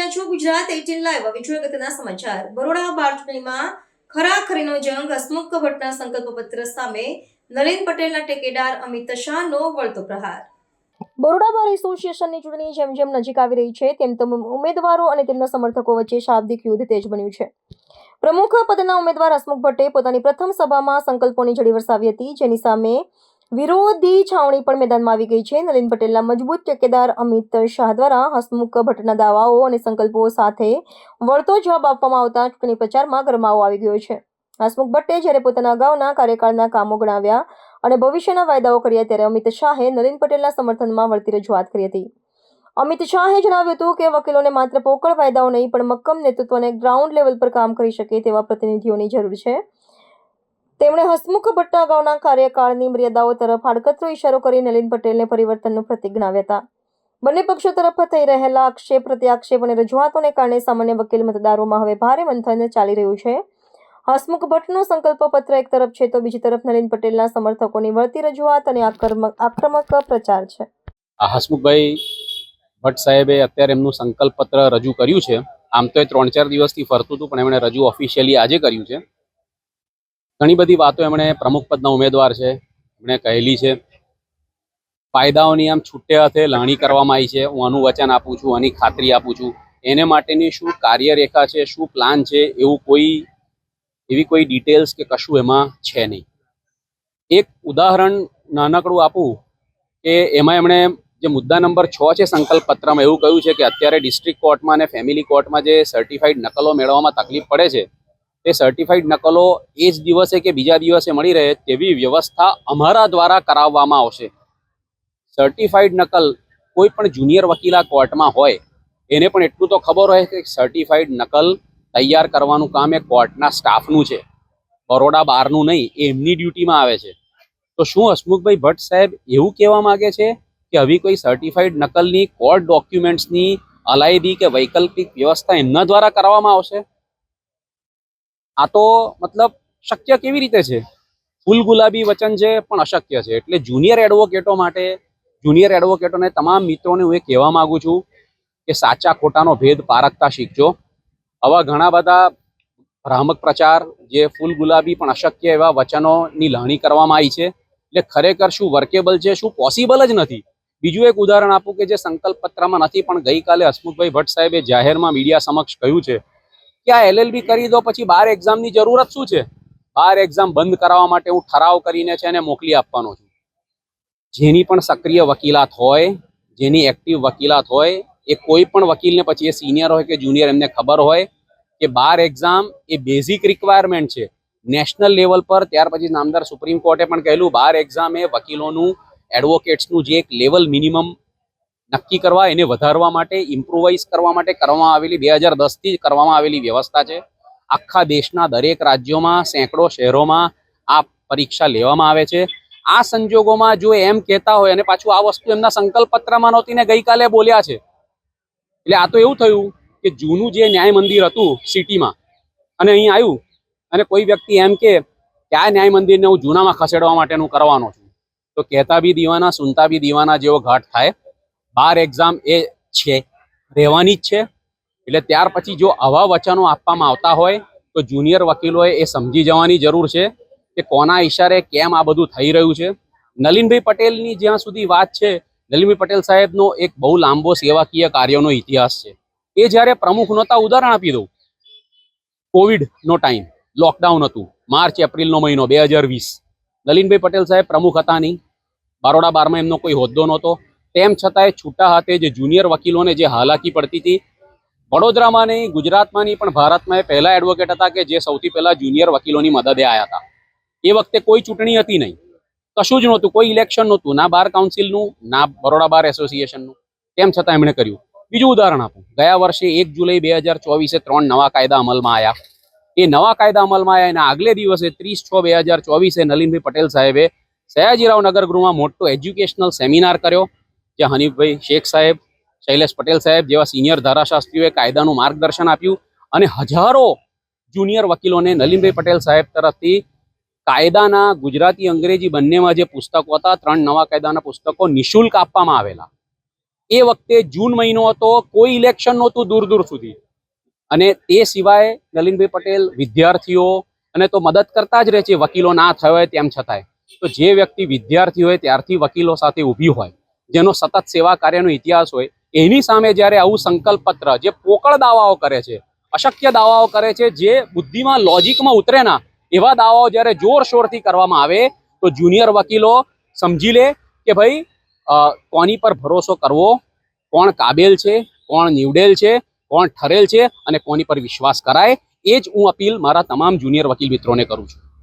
રહ્યા છો Gujarat eighteen live. હવે જોઈએ અગત્યના સમાચાર. બરોડા બાર ચૂંટણીમાં ખરાખરીનો જંગ હસમુખ ભટ્ટના સંકલ્પ પત્ર સામે નરેન પટેલના ટેકેદાર અમિત શાહનો વળતો પ્રહાર. બરોડા બાર એસોસિએશનની ચૂંટણી જેમ જેમ નજીક આવી રહી છે, તેમ તેમ ઉમેદવારો અને તેમના સમર્થકો વચ્ચે શાબ્દિક યુદ્ધ તેજ બન્યું છે. પ્રમુખ પદના ઉમેદવાર હસમુખ ભટ્ટે પોતાની પ્રથમ સભામાં સંકલ્પોની ઝડી વરસાવી હતી, જેની સામે વિરોધી છાવણી પણ મેદાનમાં આવી ગઈ છે. નલિન પટેલના મજબૂત ટેકેદાર અમિત શાહ દ્વારા હસમુખ ભટ્ટના દાવાઓ અને સંકલ્પો સાથે વળતો જવાબ આપવામાં આવતા ચૂંટણી પ્રચારમાં ગરમાવો આવી ગયો છે. હસમુખ ભટ્ટે જ્યારે પોતાના અગાઉના કાર્યકાળના કામો ગણાવ્યા અને ભવિષ્યના વાયદાઓ કર્યા ત્યારે અમિત શાહે નલિન પટેલના સમર્થનમાં વળતી રજૂઆત કરી હતી. અમિત શાહે જણાવ્યું હતું કે વકીલોને માત્ર પોકળ વાયદાઓ નહીં, પણ મક્કમ નેતૃત્વ અને ગ્રાઉન્ડ લેવલ પર કામ કરી શકે તેવા પ્રતિનિધિઓની જરૂર છે. તેમણે હસમુખ ભટ્ટ અગાઉના કાર્યકાળની મર્યાદાઓ તરફ હાડકતરો ઇશારો કરી નલિન પટેલને પરિવર્તનનું પ્રતિક ગણાવ્યા હતા. બંને પક્ષો તરફ થઈ રહેલા આક્ષેપ, પ્રત્યાક્ષેપ અને રજૂઆતોને કારણે સામાન્ય વકીલ મતદારોમાં હવે ભારે મંથન ચાલી રહ્યું છે. હસમુખ ભટ્ટનો સંકલ્પ પત્ર એક તરફ છે તો બીજી તરફ નલિન પટેલના સમર્થકોની વળતી રજૂઆત અને આક્રમક પ્રચાર છે. હસમુખભાઈ ભટ્ટ સાહેબે અત્યારે એમનું સંકલ્પ પત્ર રજૂ કર્યું છે. આમ તો એ ત્રણ ચાર દિવસથી ફરતું હતું, પણ એમણે રજૂ ઓફિશિયલી આજે કર્યું છે. ઘણી બધી વાતો એમણે પ્રમુખ પદના ઉમેદવાર છે, એમણે કહેલી છે. ફાયદાઓની આમ છૂટે હાથે લાણી કરવામાં આવી છે, હું આનું વચન આપું છું, આની ખાતરી આપું છું. એને માટેની શું કાર્યરેખા છે, શું પ્લાન છે, એવું કોઈ, એવી કોઈ ડિટેલ્સ કે કશું એમાં છે નહીં. એક ઉદાહરણ નાનકડું આપું કે એમાં એમણે જે મુદ્દા નંબર છ છે સંકલ્પ પત્રમાં એવું કહ્યું છે કે અત્યારે ડિસ્ટ્રિક્ટ કોર્ટમાં અને ફેમિલી કોર્ટમાં જે સર્ટિફાઈડ નકલો મેળવવામાં તકલીફ પડે છે તે સર્ટિફાઈડ નકલો એ જ દિવસે કે બીજા દિવસે મળી રહે તેવી વ્યવસ્થા અમારા દ્વારા કરાવવામાં આવશે. સર્ટિફાઈડ નકલ કોઈ પણ જુનિયર વકીલા કોર્ટમાં હોય, એને પણ એટલું તો ખબર હોય કે સર્ટિફાઈડ નકલ તૈયાર કરવાનું કામ એ કોર્ટના સ્ટાફનું છે. બરોડા બારનું નહીં એમની ડ્યુટીમાં આવે છે. તો શું હસમુખભાઈ ભટ્ટ સાહેબ એવું કહેવા માંગે છે કે આવી કોઈ સર્ટિફાઈડ નકલની કોર્ટ ડોક્યુમેન્ટ્સની અલાયદી કે વૈકલ્પિક વ્યવસ્થા એમના દ્વારા કરવામાં આવશે? આ તો મતલબ શક્ય કેવી રીતે છે? ફૂલ ગુલાબી વચન છે પણ અશક્ય છે. એટલે જુનિયર એડવોકેટો માટે જુનિયર એડવોકેટોને તમામ મિત્રોને હું એ કહેવા માગું છું કે સાચા ખોટાનો ભેદ પારખતા શીખજો. આવા ઘણા બધા ભ્રામક પ્રચાર જે ફૂલ ગુલાબી પણ અશક્ય એવા વચનોની લાણી કરવામાં આવી છે. એટલે ખરેખર શું વર્કેબલ છે, શું પોસિબલ જ નથી. બીજું એક ઉદાહરણ આપું કે જે સંકલ્પ પત્રમાં નથી પણ ગઈકાલે હસમુખભાઈ ભટ્ટ સાહેબે જાહેરમાં મીડિયા સમક્ષ કહ્યું છે કે આ એલએલબી કરી દો, પછી બાર એક્ઝામની જરૂરત શું છે? બાર એક્ઝામ બંધ કરાવવા માટે હું ઠરાવ કરીને છે એને મોકલી આપવાનો છું. જેની પણ સક્રિય વકીલાત હોય, જેની એક્ટિવ વકીલાત હોય, એ કોઈ પણ વકીલને, પછી એ સિનિયર હોય કે જુનિયર એમને ખબર હોય કે બાર એક્ઝામ એ બેઝિક રિક્વાયરમેન્ટ છે. નેશનલ લેવલ પર, ત્યાર પછી નામદાર સુપ્રીમ કોર્ટે પણ કહેલું, બાર એક્ઝામ એ વકીલોનું એડવોકેટ્સનું જે એક લેવલ મિનિમમ નક્કી કરવા, એને વધારવા માટે ઇમ્પ્રુવાઇઝ કરવા માટે કરવામાં આવેલી, બે હજાર દસથી કરવામાં આવેલી વ્યવસ્થા છે. આખા દેશના દરેક રાજ્યોમાં, સેંકડો શહેરોમાં આ પરીક્ષા લેવામાં આવે છે. આ સંજોગોમાં જો એમ કહેતા હોય, અને પાછું આ વસ્તુ એમના સંકલ્પ પત્રમાં નહોતી ને ગઈકાલે બોલ્યા છે. એટલે આ તો એવું થયું કે જૂનું જે ન્યાય મંદિર હતું સિટીમાં, અને અહીં આવ્યું, અને કોઈ વ્યક્તિ એમ કે કે આ ન્યાય મંદિરને હું જૂનામાં ખસેડવા માટેનું કરવાનો છું. તો કહેતા બી દીવાના, સુનતા બી દીવાના જેવો ઘાટ થાય. બાર એક્ઝામ એ છે, રહેવાની જ છે. એટલે ત્યાર પછી જો આવા વચનો આપવામાં આવતા હોય, તો જુનિયર વકીલોએ એ સમજી જવાની જરૂર છે કે કોના ઈશારે કેમ આ બધું થઈ રહ્યું છે. નલિનભાઈ પટેલની જ્યાં સુધી વાત છે, નલિનભાઈ પટેલ સાહેબનો એક બહુ લાંબો સેવાકીય કાર્યનો ઇતિહાસ છે. એ જ્યારે પ્રમુખ નહોતા, ઉદાહરણ આપી દઉં. કોવિડનો ટાઈમ, લોકડાઉન હતું, માર્ચ, એપ્રિલનો મહિનો, બે હજાર વીસ. નલિનભાઈ પટેલ સાહેબ પ્રમુખ હતા નહીં. બારોડા બારમાં એમનો કોઈ હોદ્દો નહોતો. તેમ છતાંય છૂટા હાથે જે જુનિયર વકીલોને જે હાલાકી પડતી હતી વડોદરામાં નહીં ગુજરાતમાં નહીં પણ ભારતમાં એ પહેલા એડવોકેટ હતા કે જે સૌથી પહેલા જુનિયર વકીલોની મદદે આવ્યા હતા. એ વખતે કોઈ ચૂંટણી હતી નહીં. કશું જ નહોતું, કોઈ ઇલેક્શન નહોતું, ના બાર કાઉન્સિલનું ના બરોડા બાર એસોસિએશનનું તેમ છતાં એમણે કર્યું. બીજું ઉદાહરણ આપું. ગયા વર્ષે એક જુલાઈ બે હજાર ચોવીસે ત્રણ નવા કાયદા અમલમાં આવ્યા એ નવા કાયદા અમલમાં આવ્યા એના આગલે દિવસે ત્રીસ છ બે હજાર ચોવીસે નલિનભાઈ પટેલ સાહેબે સયાજીરાવ નગર ગૃહમાં મોટો એજ્યુકેશનલ સેમિનાર કર્યો. જ્યાં હનીફભાઈ શેખ સાહેબ, શૈલેષ પટેલ સાહેબ જેવા સિનિયર ધારાશાસ્ત્રીઓએ કાયદાનું માર્ગદર્શન આપ્યું અને હજારો જુનિયર વકીલોને નલિનભાઈ પટેલ સાહેબ તરફથી કાયદાના ગુજરાતી અંગ્રેજી બંનેમાં જે પુસ્તકો હતા, ત્રણ નવા કાયદાના પુસ્તકો નિઃશુલ્ક આપવામાં આવેલા. એ વખતે જૂન મહિનો હતો, કોઈ ઇલેક્શન નહોતું દૂર દૂર સુધી. અને તે સિવાય નલિનભાઈ પટેલ વિદ્યાર્થીઓ અને તો મદદ કરતા જ રહે છે, વકીલો ના થયો હોય તેમ છતાંય. તો જે વ્યક્તિ વિદ્યાર્થી હોય ત્યારથી વકીલો સાથે ઊભી હોય. જેનો સતત સેવા કાર્યનો ઇતિહાસ હોય, એની સામે જ્યારે આવું સંકલ્પ પત્ર જે પોકળ દાવાઓ કરે છે, અશક્ય દાવાઓ કરે છે, જે બુદ્ધિમાં લોજિકમાં ઉતરે ના, એવા દાવાઓ જ્યારે જોરશોરથી કરવામાં આવે, તો જુનિયર વકીલો સમજી લે કે ભાઈ કોની પર ભરોસો કરવો, કોણ કાબેલ છે, કોણ નીવડેલ છે, કોણ ઠરેલ છે, અને કોની પર વિશ્વાસ કરાય, એ જ હું અપીલ મારા તમામ જુનિયર વકીલ મિત્રોને કરું છું.